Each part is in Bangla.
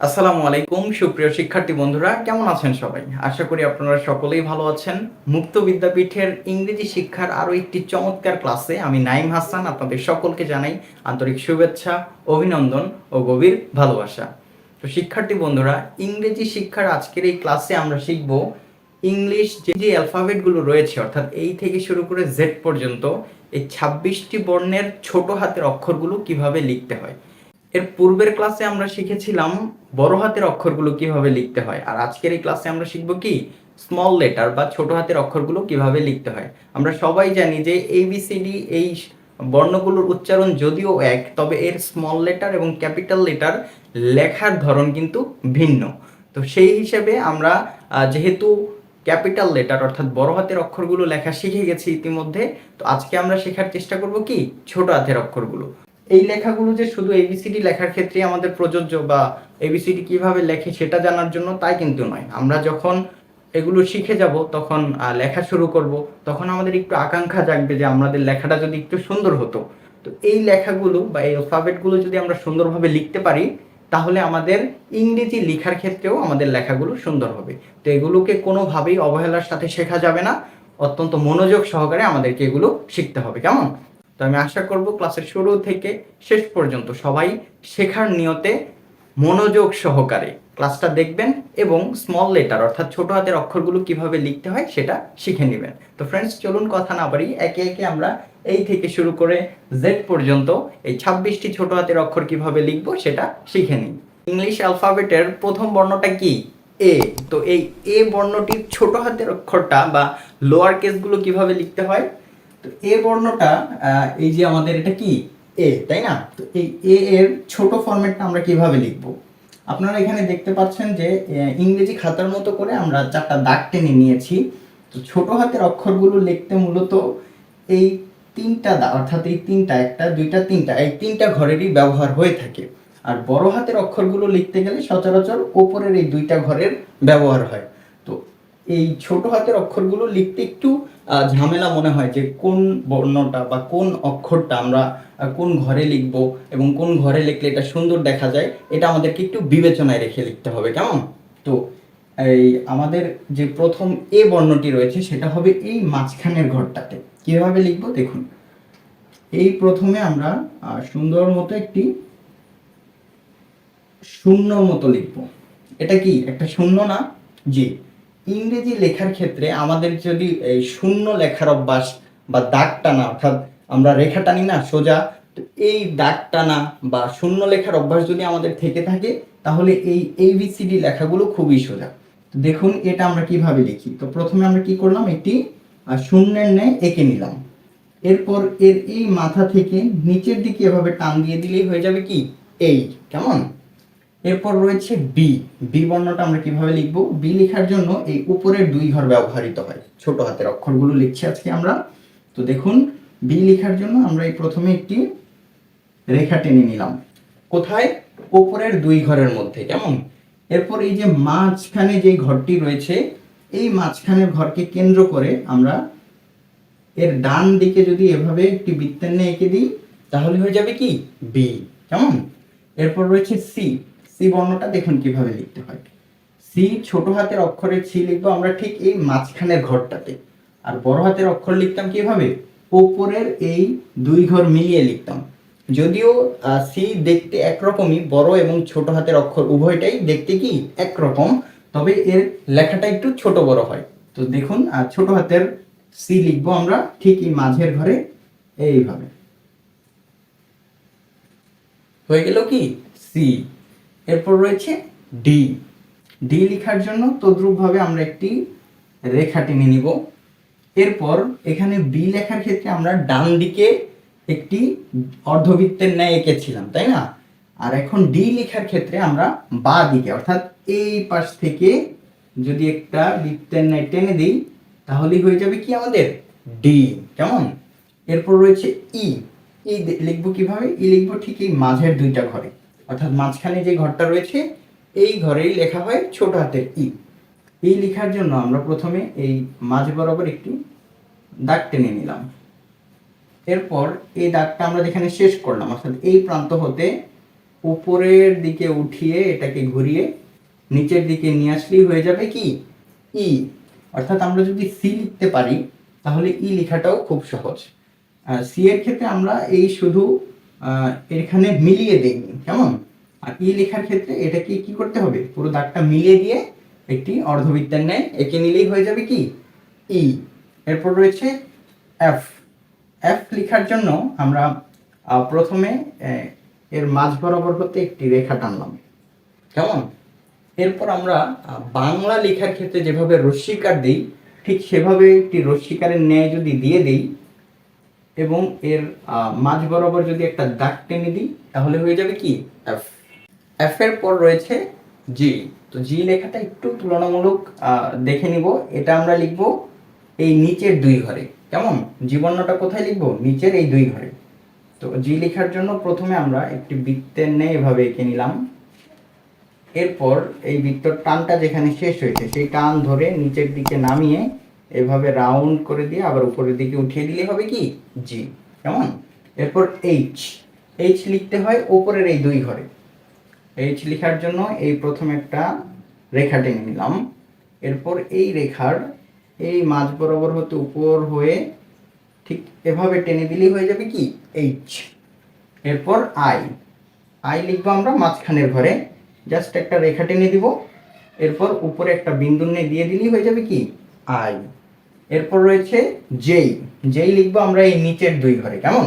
আসসালামু আলাইকুম, সুপ্রিয় শিক্ষার্থী বন্ধুরা, কেমন আছেন সবাই? আশা করি আপনারা সকলেই ভালো আছেন। মুক্ত বিদ্যাপীঠের ইংরেজি শিক্ষার আরও একটি চমৎকার ক্লাসে আমি নাইম হাসান আপনাদের সকলকে জানাই আন্তরিক শুভেচ্ছা, অভিনন্দন ও গভীর ভালোবাসা। তো শিক্ষার্থী বন্ধুরা, ইংরেজি শিক্ষার আজকের এই ক্লাসে আমরা শিখব ইংলিশ যে যে অ্যালফাবেটগুলো রয়েছে, অর্থাৎ এই থেকে শুরু করে জেড পর্যন্ত, এই ছাব্বিশটি বর্ণের ছোট হাতের অক্ষরগুলো কীভাবে লিখতে হয়। এর পূর্বের ক্লাসে আমরা শিখেছিলাম বড় হাতের অক্ষরগুলো কীভাবে লিখতে হয়। আর আজকের এই ক্লাসে আমরা শিখব কি? স্মল লেটার বা ছোট হাতের অক্ষরগুলো কীভাবে লিখতে হয়। আমরা সবাই জানি যে এবিসিডি এই বর্ণগুলোর উচ্চারণ যদিও এক, তবে এর স্মল লেটার এবং ক্যাপিটাল লেটার লেখার ধরন কিন্তু ভিন্ন। তো সেই হিসেবে আমরা যেহেতু ক্যাপিটাল লেটার অর্থাৎ বড় হাতের অক্ষরগুলো লেখা শিখে গেছি ইতিমধ্যে, তো আজকে আমরা শেখার চেষ্টা করব কি? ছোট হাতের অক্ষরগুলো। এই লেখাগুলো যে শুধু এবিসিডি লেখার ক্ষেত্রে আমাদের প্রযোজ্য বা এবিসিডি কীভাবে লেখে সেটা জানার জন্য তাই কিন্তু নয়। আমরা যখন এগুলো শিখে যাব, তখন লেখা শুরু করব, তখন আমাদের একটু আকাঙ্ক্ষা জাগবে যে আমাদের লেখাটা যদি একটু সুন্দর হতো। তো এই লেখাগুলো বা এই অ্যালফাবেটগুলো যদি আমরা সুন্দরভাবে লিখতে পারি, তাহলে আমাদের ইংরেজি লেখার ক্ষেত্রেও আমাদের লেখাগুলো সুন্দর হবে। তো এগুলোকে কোনোভাবেই অবহেলার সাথে শেখা যাবে না। অত্যন্ত মনোযোগ সহকারে আমাদেরকে এগুলো শিখতে হবে। কেমন? তো আমি আশা করব ক্লাসের শুরু থেকে শেষ পর্যন্ত সবাই শেখার নিয়তে মনোযোগ সহকারে ক্লাসটা দেখবেন এবং স্মল লেটার অর্থাৎ ছোট হাতের অক্ষরগুলো কীভাবে লিখতে হয় সেটা শিখে নেবেন। তো ফ্রেন্ডস চলুন কথা না বাড়ি একে একে আমরা এই থেকে শুরু করে জেড পর্যন্ত এই ছাব্বিশটি ছোট হাতের অক্ষর কীভাবে লিখব সেটা শিখে নিই। ইংলিশ অ্যালফাবেটের প্রথম বর্ণটা কি? এ তো এই এ বর্ণটির ছোট হাতের অক্ষরটা বা লোয়ার কেসগুলো কীভাবে লিখতে হয়? তো এ বর্ণটা এই যে আমাদের এটা কি? এ, তাই না? তো এই এ এর ছোট ফরম্যাটটা আমরা কীভাবে লিখব? আপনারা এখানে দেখতে পাচ্ছেন যে ইংরেজি খাতার মতো করে আমরা চারটা দাগ টেনে নিয়েছি। তো ছোট হাতের অক্ষরগুলো লিখতে মূলত এই তিনটা দাগ, অর্থাৎ এই তিনটা, একটা, দুইটা, তিনটা, এই তিনটা ঘরেরই ব্যবহার হয়ে থাকে। আর বড় হাতের অক্ষরগুলো লিখতে গেলে সচরাচর ওপরের এই দুইটা ঘরের ব্যবহার হয়। এই ছোট হাতের অক্ষরগুলো লিখতে একটু ঝামেলা মনে হয় যে কোন বর্ণটা বা কোন অক্ষরটা আমরা কোন ঘরে লিখব এবং কোন ঘরে লিখলে এটা সুন্দর দেখা যায়, এটা আমাদেরকে একটু বিবেচনায় রেখে লিখতে হবে, কেমন? তো এই আমাদের যে প্রথম এ বর্ণটি রয়েছে সেটা হবে এই মাঝখানের ঘরটাতে। কীভাবে লিখব? দেখুন। এই প্রথমে আমরা সুন্দর মতো একটি শূন্য মতো লিখব। এটা কি? একটা শূন্য না? জি। ইংরেজি লেখার ক্ষেত্রে আমাদের যদি এই শূন্য লেখার অভ্যাস বা দাগ টানা, অর্থাৎ আমরা রেখা টানি না, সোজা, তো এই দাগ টানা বা শূন্য লেখার অভ্যাস যদি আমাদের থেকে থাকে, তাহলে এই এইবিসিডি লেখাগুলো খুবই সোজা। তো দেখুন, এটা আমরা কীভাবে লিখি? তো প্রথমে আমরা কি করলাম? একটি শূন্যের ন্যায় এঁকে নিলাম। এরপর এর এই মাথা থেকে নিচের দিকে এভাবে টান দিয়ে দিলেই হয়ে যাবে কি? এই, কেমন? এরপর রয়েছে বি বি বর্ণটা আমরা কীভাবে লিখব? বি লেখার জন্য এই উপরের দুই ঘর ব্যবহৃত হয়। ছোট হাতের অক্ষরগুলো লিখছি আজকে আমরা। তো দেখুন বি লেখার জন্য আমরা এই প্রথমে একটি রেখা টেনে নিলাম। কোথায়? উপরের দুই ঘরের মধ্যে, কেমন? এরপর এই যে মাঝখানে যে ঘরটি রয়েছে, এই মাঝখানের ঘরকে কেন্দ্র করে আমরা এর ডান দিকে যদি এভাবে একটি বৃত্তের নিয়ে এঁকে দিই, তাহলে হয়ে যাবে কি? বি কেমন? এরপর রয়েছে সি সি বর্ণটা দেখুন কীভাবে লিখতে হয়। সি ছোট হাতের অক্ষরের সি লিখব আমরা ঠিক এই মাঝখানের ঘরটাতে। আর বড় হাতের অক্ষর লিখতাম কীভাবে? ওপরের এই দুই ঘর মিলিয়ে লিখতাম। যদিও সি দেখতে একরকমই বড় এবং ছোট হাতের অক্ষর উভয়টাই দেখতে কি একরকম তবে এর লেখাটা একটু ছোট বড় হয়। তো দেখুন আহ, ছোট হাতের সি লিখব আমরা ঠিক এই মাঝের ঘরে এইভাবে। হয়ে গেল কি? সি। এরপর রয়েছে ডি ডি লেখার জন্য তদ্রূপভাবে আমরা একটি রেখা টেনে নিব। এরপর এখানে বি লেখার ক্ষেত্রে আমরা ডান দিকে একটি অর্ধবৃত্তের ন্যায় এঁকেছিলাম, তাই না? আর এখন ডি লেখার ক্ষেত্রে আমরা বা দিকে, অর্থাৎ এই পাশ থেকে যদি একটা বৃত্তের ন্যায় টেনে দিই, তাহলেই হয়ে যাবে কি আমাদের? ডি কেমন? এরপর রয়েছে ই ই দে- লিখব কীভাবে? ই লিখব ঠিক এই মাঝের দুইটা ঘরে। অর্থাৎ মাঝখানে যে ঘরটা রয়েছে, এই ঘরেই লেখা হয় ছোট হাতের ই। এই লেখার জন্য আমরা প্রথমে এই মাঝ বরাবর একটি দাগ টেনে নিলাম। এরপর এই দাগটা আমরা যেখানে শেষ করলাম, অর্থাৎ এই প্রান্ত হতে উপরের দিকে উঠিয়ে এটাকে ঘুরিয়ে নিচের দিকে নিয়ে আসলেই হয়ে যাবে কি? ই। অর্থাৎ আমরা যদি সি লিখতে পারি, তাহলে ই লেখাটাও খুব সহজ। আর সি এর ক্ষেত্রে আমরা এই শুধু এখানে মিলিয়ে দিই কেমন? আর ই লেখার ক্ষেত্রে এটাকে কি করতে হবে? পুরো দাগটা মিলিয়ে দিয়ে একটি অর্ধবৃত্তের ন্যায় এঁকে নিলেই হয়ে যাবে কি? ই। এরপর রয়েছে এফ। এফ লেখার জন্য আমরা প্রথমে এর মাঝ বরাবর হতে একটি রেখা টানলাম। কেমন? এরপর আমরা বাংলা লেখার ক্ষেত্রে যেভাবে রস্যিকার দিই, ঠিক সেভাবে একটি রস্যিকারের ন্যায় যদি দিয়ে দিই এবং এর মাঝ বরাবর যদি একটা দাগ টেনে দিই, তাহলে হয়ে যাবে কি? এফ এফ এর পর রয়েছে জি তো জি লেখাটা একটু তুলনামূলক দেখে নিব। এটা আমরা লিখব এই নিচের দুই ঘরে। কেমন? জীবনটা কোথায় লিখব? নিচের এই দুই ঘরে। তো জি লেখার জন্য প্রথমে আমরা একটি বৃত্তের ন্যায় এভাবে এঁকে নিলাম। এরপর এই বৃত্তর টানটা যেখানে শেষ হয়েছে, সেই টান ধরে নিচের দিকে নামিয়ে এভাবে রাউন্ড করে দিয়ে আবার উপরের দিকে উঠিয়ে দিলে হবে কি? জি কেমন? এরপর এইচ এইচ লিখতে হয় উপরের এই দুই ঘরে। এইচ লেখার জন্য এই প্রথম একটা রেখা টেনে নিলাম। এরপর এই রেখার এই মাঝ বরাবর হতে উপর হয়ে ঠিক এভাবে টেনে দিলেই হয়ে যাবে কি? এইচ এরপর আই আই লিখব আমরা মাঝখানের ঘরে। জাস্ট একটা রেখা টেনে দিব। এরপর উপরে একটা বিন্দু নিয়ে দিয়ে দিলেই হয়ে যাবে কি? আই। এরপর রয়েছে জেই জেই লিখব আমরা এই নিচের দুই ঘরে, কেমন?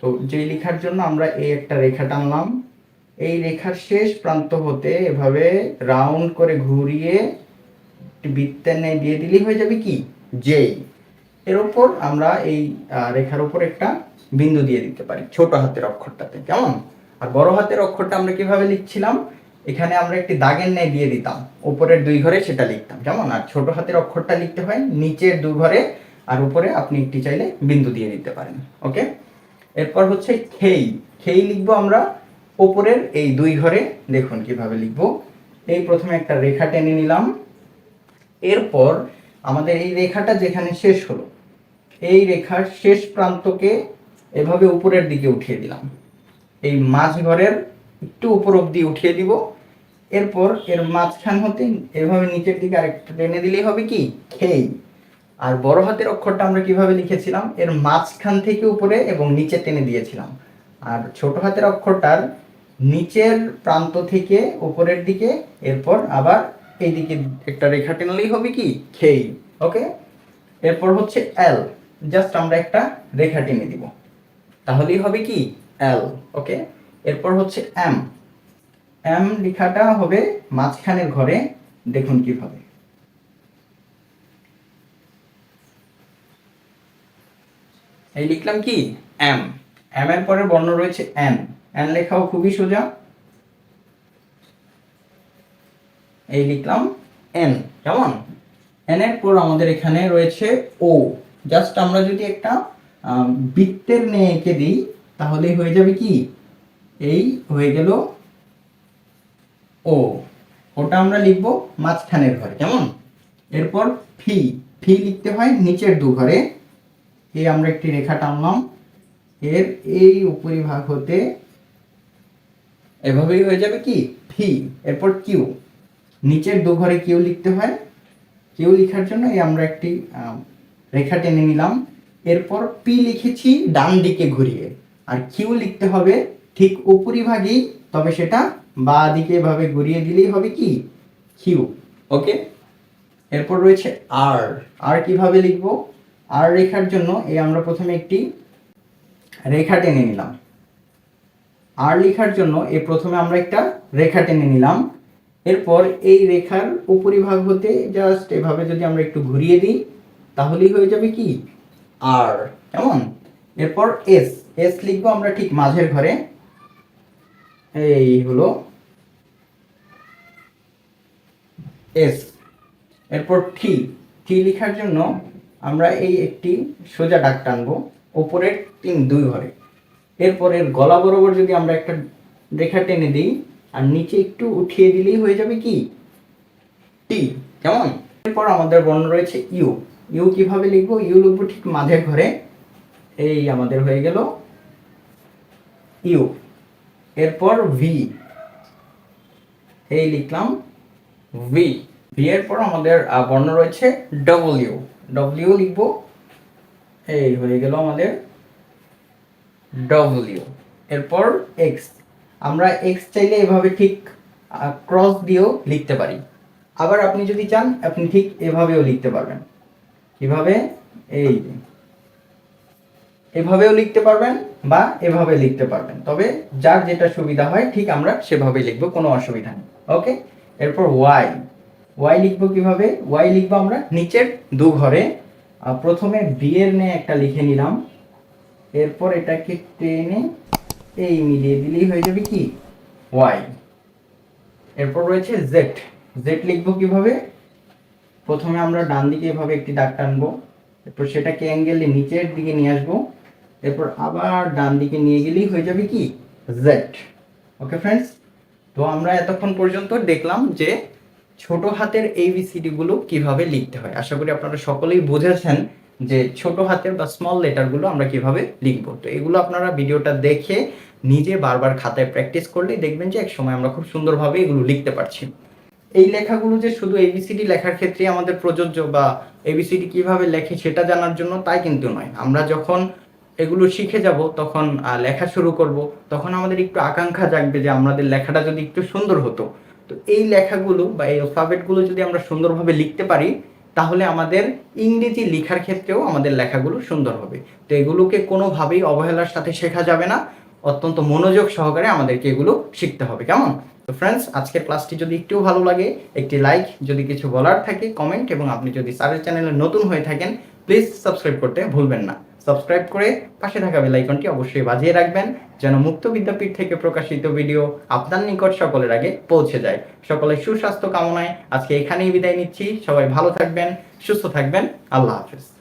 তো জেই লেখার জন্য আমরা এই একটা রেখা টানলাম। এই রেখার শেষ প্রান্ত হতে এভাবে রাউন্ড করে ঘুরিয়ে বৃত্তের ন্যায় দিয়ে দিলেই হয়ে যাবে কি? জেই এর উপর আমরা এই রেখার উপর একটা বিন্দু দিয়ে দিতে পারি ছোট হাতের অক্ষরটাতে, কেমন? আর বড় হাতের অক্ষরটা আমরা কীভাবে লিখছিলাম? এখানে আমরা একটি দাগের ন্যায় দিয়ে দিতাম। উপরের দুই ঘরে সেটা লিখতাম, যেমন? আর ছোট হাতের অক্ষরটা লিখতে হয়, নিচের দু ঘরে, আর উপরে আপনি একটি চাইলে বিন্দু দিয়ে দিতে পারেন, ওকে? এরপর হচ্ছে খেই। খেই লিখব আমরা উপরের এই দুই ঘরে, দেখুন কীভাবে লিখব। এই প্রথমে একটা রেখা টেনে নিলাম। এরপর আমাদের এই রেখাটা যেখানে শেষ হলো, এই রেখার শেষ প্রান্তকে এভাবে উপরের দিকে উঠিয়ে দিলাম। এই মাঝ ঘরের একটু উপর অব্দি উঠিয়ে দিব। এরপর এর মাঝখান হতে এভাবে নিচের দিকে আরেকটা টেনে দিলেই হবে কি? খেই আর বড় হাতের অক্ষরটা আমরা কীভাবে লিখেছিলাম? এর মাঝখান থেকে উপরে এবং নিচে টেনে দিয়েছিলাম। আর ছোট হাতের অক্ষরটার নিচের প্রান্ত থেকে উপরের দিকে, এরপর আবার এই দিকে একটা রেখা টেনলেই হবে কি? খেই ওকে? এরপর হচ্ছে এল জাস্ট আমরা একটা রেখা টেনে দিব। তাহলেই হবে কি? এল ওকে? এরপর হচ্ছে এম এম লেখাটা হবে মাঝখানের ঘরে, দেখুন কীভাবে। এই লিখলাম কি? এম। এম এর পরে বর্ণ রয়েছে এন। এন লেখাও খুবই সোজা। এই লিখলাম এন। কেমন? এন এর পর আমাদের এখানে রয়েছে ও। জাস্ট আমরা যদি একটা বৃত্তের নিয়ে এঁকে দিই, তাহলেই হয়ে যাবে কি? এই হয়ে গেল ও, ওটা আমরা লিখব মাঝখানের ঘরে, কেমন? এরপর ফি ফি লিখতে হয় নিচের দু ঘরে। এই আমরা একটি রেখা টানলাম। এর এই উপরিভাগ হতে এভাবেই হয়ে যাবে কি? ফি, এরপর কিউ। নিচের দু ঘরে কিউ লিখতে হয়। কিউ লেখার জন্য এই আমরা একটি রেখা টেনে নিলাম। এরপর পি লিখেছি ডান দিকে ঘুরিয়ে। আর কিউ লিখতে হবে ঠিক উপরিভাগেই, তবে সেটা বা দিকে এভাবে ঘুরিয়ে দিলেই হবে কি? কিউ ওকে এরপর রয়েছে আর আর কীভাবে লিখব? আর রেখার জন্য এই আমরা প্রথমে একটি রেখা টেনে নিলাম। আর লেখার জন্য এই প্রথমে আমরা একটা রেখা টেনে নিলাম। এরপর এই রেখার উপরিভাগ হতে জাস্ট এভাবে যদি আমরা একটু ঘুরিয়ে দিই, তাহলেই হয়ে যাবে কি? আর কেমন? এরপর এস এস লিখব আমরা ঠিক মাঝের ঘরে। এই হলো এস এরপর টি টি লেখার জন্য আমরা এই একটি সোজা ডাক টানবো উপরের তিন দুই ঘরে। এরপর এর গলা বরাবর যদি আমরা একটা রেখা টেনে দিই, আর নিচে একটু উঠিয়ে দিলেই হয়ে যাবে কি? টি কেমন? এরপর আমাদের বর্ণ রয়েছে ইউ ইউ কীভাবে লিখব? ইউ লিখব ঠিক মাঝের ঘরে। এই আমাদের হয়ে গেল ইউ এরপর ভি এই লিখলাম ভি ভি এর পর আমাদের বর্ণ রয়েছে ডব্লিউ ডব্লিউ লিখব। এই হয়ে গেল আমাদের ডব্লিউ এরপর এক্স আমরা এক্স চাইলে এভাবে ঠিক ক্রস দিয়েও লিখতে পারি। আবার আপনি যদি চান, আপনি ঠিক এভাবেও লিখতে পারবেন। কীভাবে এই। এভাবেও লিখতে পারবেন বা এভাবে লিখতে পারবেন। তবে যার যেটা সুবিধা হয়, ঠিক আমরা সেভাবে লিখব, কোনো অসুবিধা নেই। ওকে? এরপর ওয়াই ওয়াই লিখব কীভাবে? ওয়াই লিখব আমরা নিচের দু ঘরে। প্রথমে বি এর নে একটা লিখে নিলাম। এরপর এটাকে টেনে এই মিলিয়ে দিলেই হয়ে যাবে কি? ওয়াই এরপর রয়েছে জেড জেড লিখব কীভাবে? প্রথমে আমরা ডান দিকে এভাবে একটি দাগ টানবো। এরপর সেটাকে অ্যাঙ্গেলে নিচের দিকে নিয়ে আসব। এরপর আবার ডান দিকে নিয়ে গেলেই হয়ে যাবে কি? জেড ওকে ফ্রেন্ডস তো আমরা এতক্ষণ পর্যন্ত দেখলাম যে ছোট হাতের এবিসিডি গুলো কীভাবে লিখতে হয়। আশা করি আপনারা সকলেই বুঝেছেন যে ছোট হাতের বা স্মল লেটারগুলো আমরা কীভাবে লিখব। তো এগুলো আপনারা ভিডিওটা দেখে নিজে বারবার খাতায় প্র্যাকটিস করলেই দেখবেন যে এক সময় আমরা খুব সুন্দরভাবে এগুলো লিখতে পারছি। এই লেখাগুলো যে শুধু এবিসিডি লেখার ক্ষেত্রে আমাদের প্রযোজ্য বা এবিসিডি কীভাবে লেখে সেটা জানার জন্য তাই কিন্তু নয়। আমরা যখন এগুলো শিখে যাব, তখন লেখা শুরু করব। তখন আমাদের একটু আকাঙ্ক্ষা জাগবে যে আমাদের লেখাটা যদি একটু সুন্দর হতো। তো এই লেখাগুলো বা এই অ্যালফাবেটগুলো যদি আমরা সুন্দরভাবে লিখতে পারি, তাহলে আমাদের ইংরেজি লেখার ক্ষেত্রেও আমাদের লেখাগুলো সুন্দর হবে। তো এগুলোকে কোনোভাবেই অবহেলার সাথে শেখা যাবে না। অত্যন্ত মনোযোগ সহকারে আমাদেরকে এগুলো শিখতে হবে। কেমন? তো ফ্রেন্ডস আজকের ক্লাসটি যদি একটু ভালো লাগে, একটি লাইক যদি কিছু বলার থাকে কমেন্ট এবং আপনি যদি স্যারের চ্যানেলে নতুন হয়ে থাকেন প্লিজ সাবস্ক্রাইব করতে ভুলবেন না। সাবস্ক্রাইব করে পাশে থাকা বেল আইকনটি অবশ্যই বাজিয়ে রাখবেন, যেন মুক্ত বিদ্যাপীঠ থেকে প্রকাশিত ভিডিও আপনার নিকট সকলের আগে পৌঁছে যায়। সকলের সুস্বাস্থ্য কামনায় আজকে এখানেই বিদায় নিচ্ছি। সবাই ভালো থাকবেন, সুস্থ থাকবেন। আল্লাহ হাফেজ।